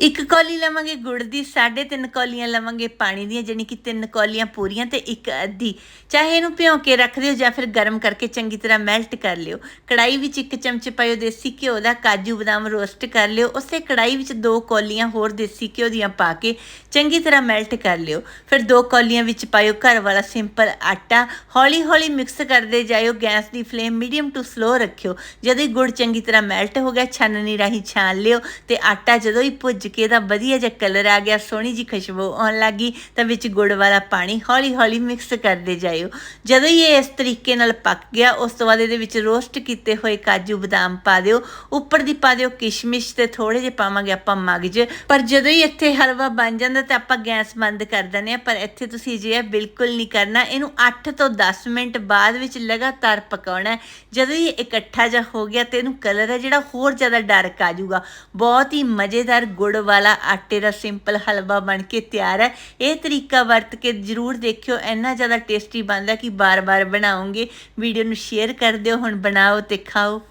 ਇੱਕ ਕੌਲੀ ਲਵਾਂਗੇ ਗੁੜ ਦੀ 3.5 ਕੌਲੀਆਂ ਲਵਾਂਗੇ ਪਾਣੀ ਦੀਆਂ, ਜਾਣੀ ਕਿ ਤਿੰਨ ਕੌਲੀਆਂ ਪੂਰੀਆਂ ਤੇ ਇੱਕ ਅੱਧੀ। ਚਾਹੇ ਇਹਨੂੰ ਭਿਉਂ ਕੇ ਰੱਖ ਦਿਓ ਜਾਂ ਫਿਰ ਗਰਮ ਕਰਕੇ ਚੰਗੀ ਤਰ੍ਹਾਂ ਮੈਲਟ ਕਰ ਲਿਓ। ਕੜਾਈ ਵਿੱਚ ਇੱਕ ਚਮਚ ਪਾਇਓ ਦੇਸੀ ਘਿਓ ਦਾ, ਕਾਜੂ ਬਦਾਮ ਰੋਸਟ ਕਰ ਲਿਓ। ਉਸੇ ਕੜਾਈ ਵਿੱਚ ਦੋ ਕੌਲੀਆਂ ਹੋਰ ਦੇਸੀ ਘਿਓ ਦੀਆਂ ਪਾ ਕੇ ਚੰਗੀ ਤਰ੍ਹਾਂ ਮੈਲਟ ਕਰ ਲਿਓ। ਫਿਰ ਦੋ ਕੌਲੀਆਂ ਵਿੱਚ ਪਾਇਓ ਘਰ ਵਾਲਾ ਸਿੰਪਲ ਆਟਾ। ਹੌਲੀ ਹੌਲੀ ਮਿਕਸ ਕਰਦੇ ਜਾਇਓ, ਗੈਸ ਦੀ ਫਲੇਮ ਮੀਡੀਅਮ ਟੂ ਸਲੋ ਰੱਖਿਓ। ਜਦੋਂ ਹੀ ਗੁੜ ਚੰਗੀ ਤਰ੍ਹਾਂ ਮੈਲਟ ਹੋ ਗਿਆ, ਛਾਨਣੀ ਰਾਹੀਂ ਛਾਣ ਲਿਓ ਤੇ ਆਟਾ ਜਦੋਂ ਹੀ ਭੁੱਜ ਕੇ ਇਹਦਾ ਵਧੀਆ ਜਿਹਾ ਕਲਰ ਆ ਗਿਆ, ਸੋਹਣੀ ਜੀ ਖੁਸ਼ਬੂ ਆਉਣ ਲੱਗੀ ਤਾਂ ਵਿੱਚ ਗੁੜ ਵਾਲਾ ਪਾਣੀ ਹੌਲੀ ਹੌਲੀ ਮਿਕਸ ਕਰਦੇ ਜਾਇਓ। ਜਦੋਂ ਹੀ ਇਹ ਇਸ ਤਰੀਕੇ ਨਾਲ ਪੱਕ ਗਿਆ, ਉਸ ਤੋਂ ਬਾਅਦ ਇਹਦੇ ਵਿੱਚ ਰੋਸਟ ਕੀਤੇ ਹੋਏ ਕਾਜੂ ਬਦਾਮ ਪਾ ਦਿਓ, ਉੱਪਰ ਦੀ ਪਾ ਦਿਓ ਕਿਸ਼ਮਿਸ਼ ਤੇ ਥੋੜੇ ਜਿਹੇ ਪਾਵਾਂਗੇ ਆਪਾਂ ਮਗਜ। ਪਰ ਜਦੋਂ ਹੀ ਇੱਥੇ ਹਲਵਾ ਬਣ ਜਾਂਦਾ ਤਾਂ ਆਪਾਂ ਗੈਸ ਬੰਦ ਕਰ ਦਿੰਦੇ ਆ ਪਰ ਇੱਥੇ ਤੁਸੀਂ ਜੇ ਬਿਲਕੁਲ ਨਹੀਂ ਕਰਨਾ। ਇਹਨੂੰ 8 ਤੋਂ 10 ਮਿੰਟ ਬਾਅਦ ਵਿੱਚ ਲਗਾਤਾਰ ਪਕਾਉਣਾ ਜਦੋਂ ਹੀ ਇਕੱਠਾ ਜਿਹਾ ਹੋ ਗਿਆ ਤੇ ਇਹਨੂੰ ਕਲਰ ਹੈ ਜਿਹੜਾ ਹੋਰ ਜ਼ਿਆਦਾ ਡਾਰਕ ਆ ਜਾਊਗਾ। ਬਹੁਤ ਹੀ ਮਜ਼ੇਦਾਰ ਗੁੜ ਵਾਲਾ ਆਟੇ ਦਾ ਸਿੰਪਲ ਹਲਵਾ ਬਣ ਕੇ ਤਿਆਰ ਹੈ। ਇਹ ਤਰੀਕਾ ਵਰਤ ਕੇ ਜਰੂਰ ਦੇਖਿਓ। ਇੰਨਾ ਜ਼ਿਆਦਾ ਟੇਸਟੀ ਬਣਦਾ ਕਿ ਬਾਰ-ਬਾਰ ਬਣਾਉਂਗੇ ਵੀਡੀਓ ਨੂੰ ਸ਼ੇਅਰ ਕਰ ਦਿਓ। ਹੁਣ ਬਣਾਓ ਤੇ ਖਾਓ।